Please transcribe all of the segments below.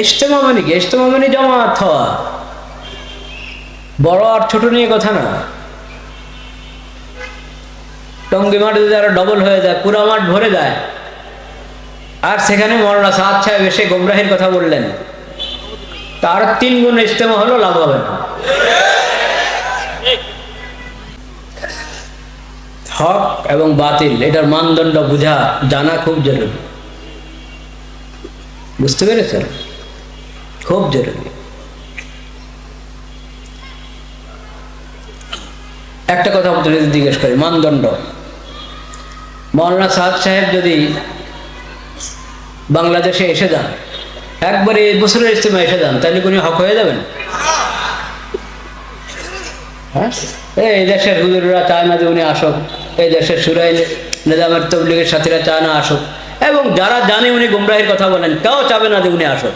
ইস্তেমা মানে কি ইস্তেমা মানে জমাত হওয়া। বড় আর ছোট নিয়ে কথা না। টঙ্গি মাঠে যারা ডবল হয়ে যায়, পুরো মাঠ ভরে যায়। আর সেখানে মরনা সাদ সাহেব এসে গোমরাহের কথা বললেন। তার তিন গুণ ইস্তেমা হলো, লাভ হবে হক এবং বাতিল, এটার মানদণ্ড বোঝা, জানা খুব জরুরি। বুঝতে পেরেছেন? খুব জরুরি। একটা কথা যদি জিজ্ঞেস করি, মানদণ্ড? মৌলানা সাদ সাহেব যদি বাংলাদেশে এসে যান, একবারে বছরের ইস্তেমা এসে যান, তাহলে কোনো হক হয়ে যাবেন? হ্যাঁ? এই দেশের হুজুররা চায় না যে উনি আসুক। এই দেশের সুরাই নিজামের তবলিগের সাথীরা চায় না আসুক। এবং যারা জানে উনি গুমরাহির কথা বলেন কেউ চাবে না যে উনি আসুক।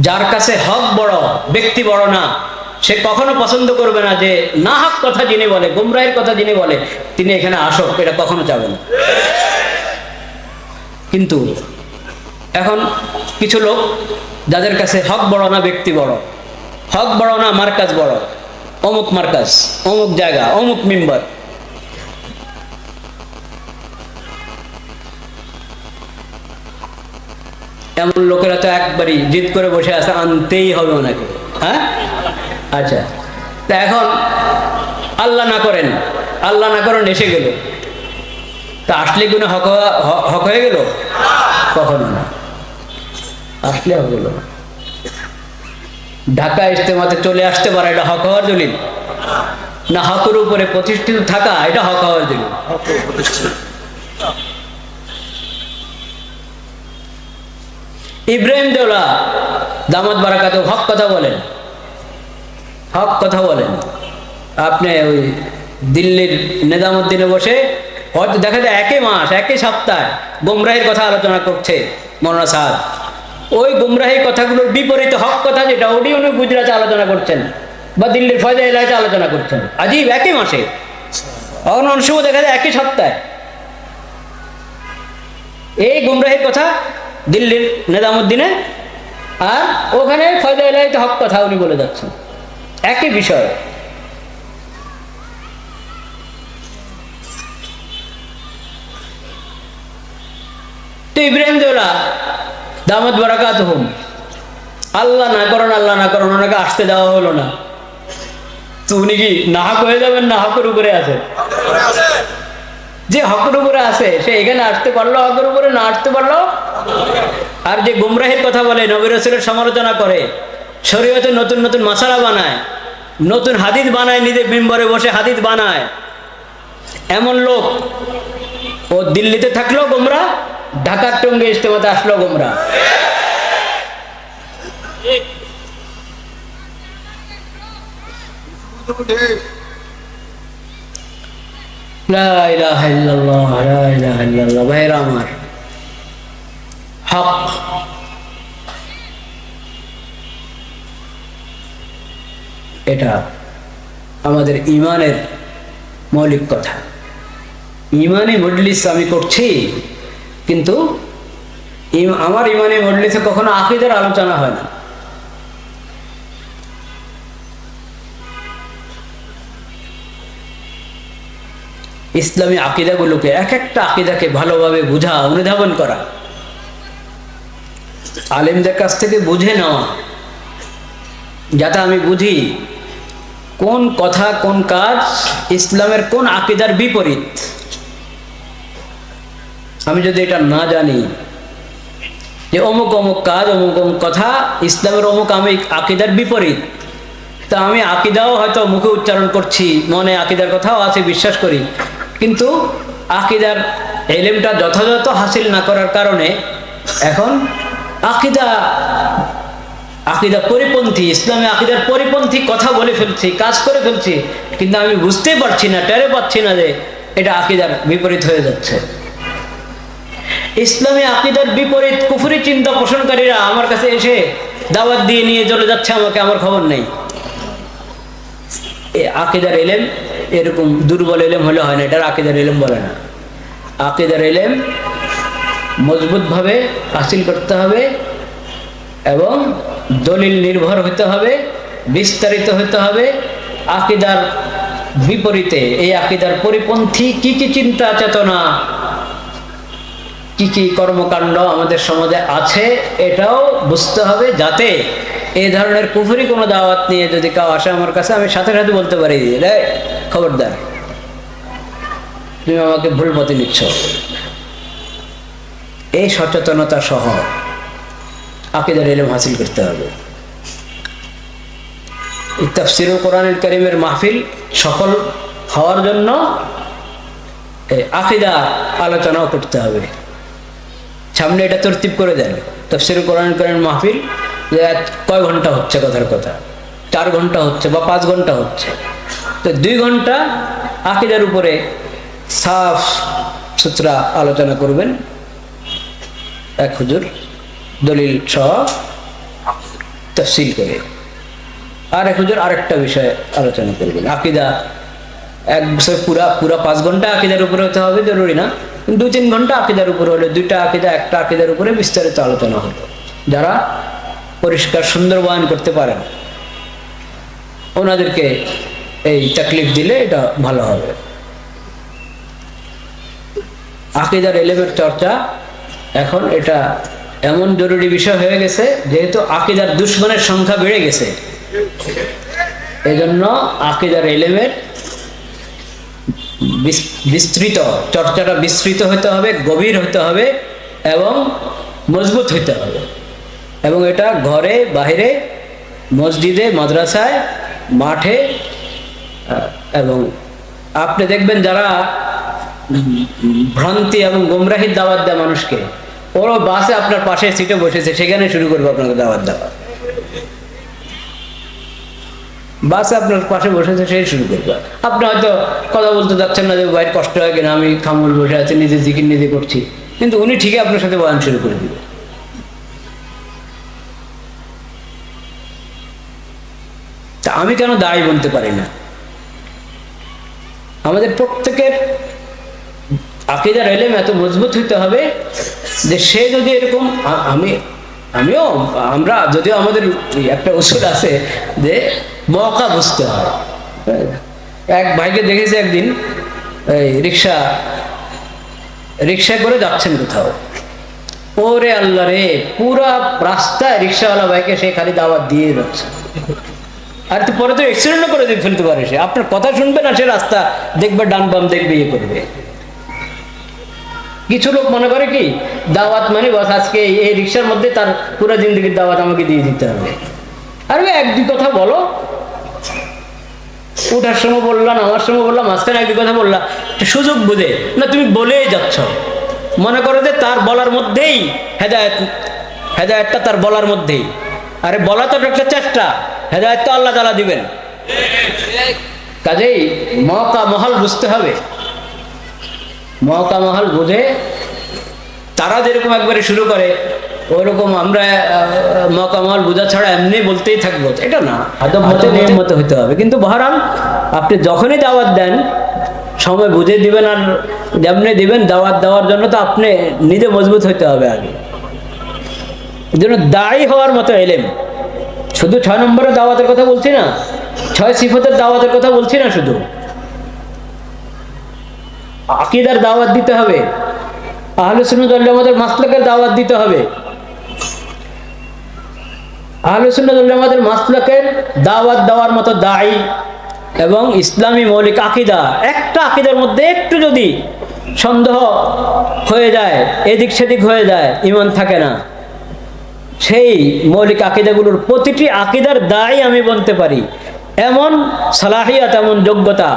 যার কাছে হক বড়, ব্যক্তি বড় না, সে কখনো পছন্দ করবে না যে, না হক কথা যিনি বলে, গুমরাহের কথা যিনি বলে, তিনি এখানে আসুক, এটা কখনো চাবে না। কিন্তু এখন কিছু লোক যাদের কাছে হক বড় না, ব্যক্তি বড়। হক বড় না, মার্কাজ বড়। অমুক মার্কাজ, অমুক জায়গা, অমুক মেম্বার। এমন লোকেরা তো একবারই জিদ করে বসে আছে, আনতেই হবে ওনাকে। হ্যাঁ? আচ্ছা। তা এখন আল্লাহ না করেন, আল্লাহ না করেন এসে গেল। তা আসলে কোনো হক হক হয়ে গেল? কখনো না। আসলে গেল। না। ঢাকা ইস্তেমাতে চলে আসতে পারে, এটা হক হওয়ার দলিল। না, হকের উপরে প্রতিষ্ঠিত থাকা, এটা হক হওয়ার দলিল। ইব্রাহিম দেওলা দামাত বারাকাত হক কথা বলেন। হক কথা বলেন। আপনি ওই দিল্লির নেজামুদ্দিনে বসে, হয়তো দেখা যায় একই মাস, একই সপ্তাহ গুমরাহির কথা আলোচনা করছে মৌলানা সাহেব ওই গুমরাহির কথাগুলোর বিপরীত হক কথা যেটা, ওটি উনি গুজরাটে আলোচনা করছেন বা দিল্লির ফয়দা এলাকাতে আলোচনা করছেন। আজীব একই মাসে। অন্য অন্য সময় দেখা যায় একই সপ্তাহে। এই গুমরাহির কথা দিল্লির নেজামুদ্দিনে আর ওখানে ফয়দা হক কথা উনি বলে যাচ্ছেন। একই বিষয়। তো ইব্রাহিম দেওলা দামত বারাকাত হুম আল্লাহ না করেন, আল্লাহ না করেন, ওনাকে আসতে দেওয়া হলো না। তো উনি কি নাহক হয়ে যাবেন না হকের উপরে আছে যে হকের উপরে আছে, সে এখানে আসতে পারল, হকের উপরে না আসতে পারল? আর যে গুমরাহের কথা বলে নবী রসুলের সমালোচনা করে, শরীয়তে নতুন নতুন মশালা বানায়, নতুন হাদিদ বানায়, নিজের মেম্বারে বসে হাদিদ বানায়। এমন লোক, ও দিল্লিতে থাকল গোমরা, ঢাকার টঙ্গে ইস্তেমাতে আসলো গোমরা। লা আমার। হক। এটা আমাদের ইমানের মৌলিক কথা। ইমানে মজলিস আমি করছি, কিন্তু আমার ইমানে মজলিসে কখনো আকিদের আলোচনা হয় না। ইসলামী আকিদাগুলোকে এক একটা আকিদাকে ভালোভাবে বোঝা, অনুধাবন করা। আলেমদের কাছ থেকে বুঝে নেওয়া। যাতে আমি বুঝি কোন কথা, কোন কাজ ইসলামের কোন আকিদার বিপরীত। আমি যদি এটা না জানি যে অমুক অমুক কাজ, অমুক অমুক কথা ইসলামের অমুক আমি আকিদার বিপরীত, তা আমি আকিদাও হয়তো মুখে উচ্চারণ করছি, মনে আকিদার কথাও আছে, বিশ্বাস করি। কিন্তু আকিদার এলেমটা যথাযথ হাসিল না করার কারণে এখন আকিদা আকিদা পরিপন্থী, ইসলামে আকিদার পরিপন্থী কথা বলে ফেলছি, কাজ করে ফেলছি, কিন্তু আমি বুঝতেই পারছি না টেরে পাচ্ছি না যে এটা আকিদার বিপরীত হয়ে যাচ্ছে। ইসলামী আকিদার বিপরীত কুফুরি চিন্তা পোষণকারীরা আমার কাছে এসে দাওয়াত দিয়ে নিয়ে চলে যাচ্ছে, আমাকে আমার খবর নেই। আকিদার এলেম এরকম দুর্বল এলেম হলে হয় না, এটার আকিদার এলেম বলে না। আকিদার এলেম মজবুতভাবে হাসিল করতে হবে এবং দলিল নির্ভর হতে হবে, বিস্তারিত হতে হবে। আকিদার বিপরীতে এই আকিদার পরিপন্থী কি কি চিন্তা, চেতনা, কি কি কর্মকাণ্ড আমাদের সমাজে আছে, এটাও বুঝতে হবে যাতে এই ধরনের কুফুরি কোনো দাওয়াত নিয়ে যদি কেউ আসে আমার কাছে, আমি সাথে সাথে বলতে পারি রে খবরদার, তুমি আমাকে ভুল পথে নিচ্ছ। এই সচেতনতা সহ আকিদার এলেম হাসিল করতে হবে। এই তাফসিরুল কোরআনুল করিমের মাহফিল সফল হওয়ার জন্য আকিদা আলোচনাও করতে হবে। সামনে এটা তরতিব করে দেন। তফসির কোরআন করেন মাহফিল যে কয় ঘণ্টা হচ্ছে কথার কথা? চার ঘণ্টা হচ্ছে বা পাঁচ ঘণ্টা হচ্ছে? তো দুই ঘণ্টা আকিদার উপরে সাফ সুতরা আলোচনা করবেন। এক হুজুর দলিল সহ তফসিল করে। আর এক হুজুর আরেকটা বিষয়ে আলোচনা করবেন। আকিদা এক বছর পুরা পুরা পাঁচ ঘণ্টা আকিদার উপরে হতে হবে, জরুরি না। দু তিন ঘণ্টা আকিদার উপরে হলে দুইটা আকিদা, একটা আকিদার উপরে বিস্তারিত আলোচনা হলো যারা পরিষ্কার সুন্দর বয়ান করতে পারেন। ওনাদেরকে এই তাকলিফ দিলে এটা ভালো হবে। আকিদার এলেমের চর্চা। এখন এটা এমন জরুরি বিষয় হয়ে গেছে, যেহেতু আকিদার দুশ্মনের সংখ্যা বেড়ে গেছে। এজন্য আকিদার এলেমের বিস- বিস্তৃত, চর্চাটা বিস্তৃত হতে হবে, গভীর হতে হবে এবং মজবুত হতে হবে। এবং এটা ঘরে বাইরে মসজিদে, মাদ্রাসায়, মাঠে এবং আপনি দেখবেন যারা ভ্রান্তি এবং গোমরাহির দাওয়াত দেয় মানুষকে, ওরও বাসে আপনার পাশে সিটে বসেছে, সেখানে শুরু করবে আপনাকে দাওয়াত দেওয়া। বাসে আপনার পাশে বসেছে সেই শুরু করবে। আপনি হয়তো কথা বলতে যাচ্ছেন না যে বাইরে কষ্ট হয় কিনা? আমি খামুল বসে আছি, নিজে জিকির নিজে করছি। কিন্তু উনি ঠিকই আপনার সাথে বয়ান শুরু করে দিবে। তা আমি কেন দায়ী বলতে পারি না? আমাদের প্রত্যেকের আকিদার এলেম এত মজবুত হইতে হবে যে সে যদি এরকম আমি, আমিও, আমরা যদিও আমাদের একটা ওষুধ আছে যে মৌকা বুঝতে হয়। এক ভাইকে দেখেছি একদিন, এই রিক্সা রিক্সায় করে যাচ্ছেন কোথাও। ওরে আল্লাহ রে, পুরা রাস্তায় রিক্সাওয়ালা ভাইকে সে খালি দাওয়াত দিয়ে যাচ্ছে। আর তো পরে তো অ্যাক্সিডেন্টও করে দিয়ে ফেলতে পারে সে আপনার কথা শুনবে না, সে রাস্তা দেখবে, ডান বাম দেখবে ইয়ে করবে। কিছু লোক মনে করে কি, দাওয়াত মানে বস, আজকে এই- রিক্সার মধ্যে তার পুরো জিন্দগির দাওয়াত আমাকে দিয়ে দিতে হবে। আর এক দুই কথা বলো। উঠার সময় বললাম আমার সময় বললাম, মাঝখানে দুই কথা বললাম। সুযোগ বুঝে, না তুমি বলেই যাচ্ছ। মনে করো যে তার বলার মধ্যেই হেদায়ত হেদায়তটা তার বলার মধ্যেই। আরে বলা তো একটা চেষ্টা। হেদায়ত তো আল্লাহ তালা দিবেন। কাজেই মকা মহল বুঝতে হবে। মহকা মহল বুঝে তারা যেরকম একবারে শুরু করে ওরকম আমরা মহকা মহল বোঝা ছাড়া এমনি বলতেই থাকব। এটা না আদব মতে নিয়ম মতো হতে হবে। কিন্তু বহরাল আপনি যখনই দাওয়াত দেন সময় বুঝে দিবেন আর যেমনি দিবেন দাওয়াত দেওয়ার জন্য তো আপনি নিজে মজবুত হইতে হবে আগে। জন্য দায়ী হওয়ার মতো এলেম। শুধু ছয় নম্বরের দাওয়াতের কথা বলছি না? ছয় সিফতের দাওয়াতের কথা বলছি না শুধু? আকিদার দাওয়াত দিতে হবে। আহলে ওয়াল মাসলাকের দাওয়াত দিতে হবে। আহলে ওয়াল মাসলাকের দাওয়াত দেওয়ার মতো দায়ী এবং ইসলামী মৌলিক আকিদা, একটা আকিদার মধ্যে একটু যদি সন্দেহ হয়ে যায়, এদিক সেদিক হয়ে যায়, ইমান থাকে না। সেই মৌলিক আকিদাগুলোর প্রতিটি আকিদার দায় আমি বলতে পারি। এমন সালাহিয়াত, এমন যোগ্যতা,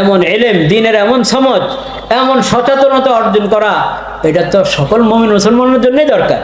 এমন এলেম, দিনের এমন সমাজ, এমন সচেতনতা অর্জন করা, এটা তো সকল মমিন মুসলমানের জন্যই দরকার।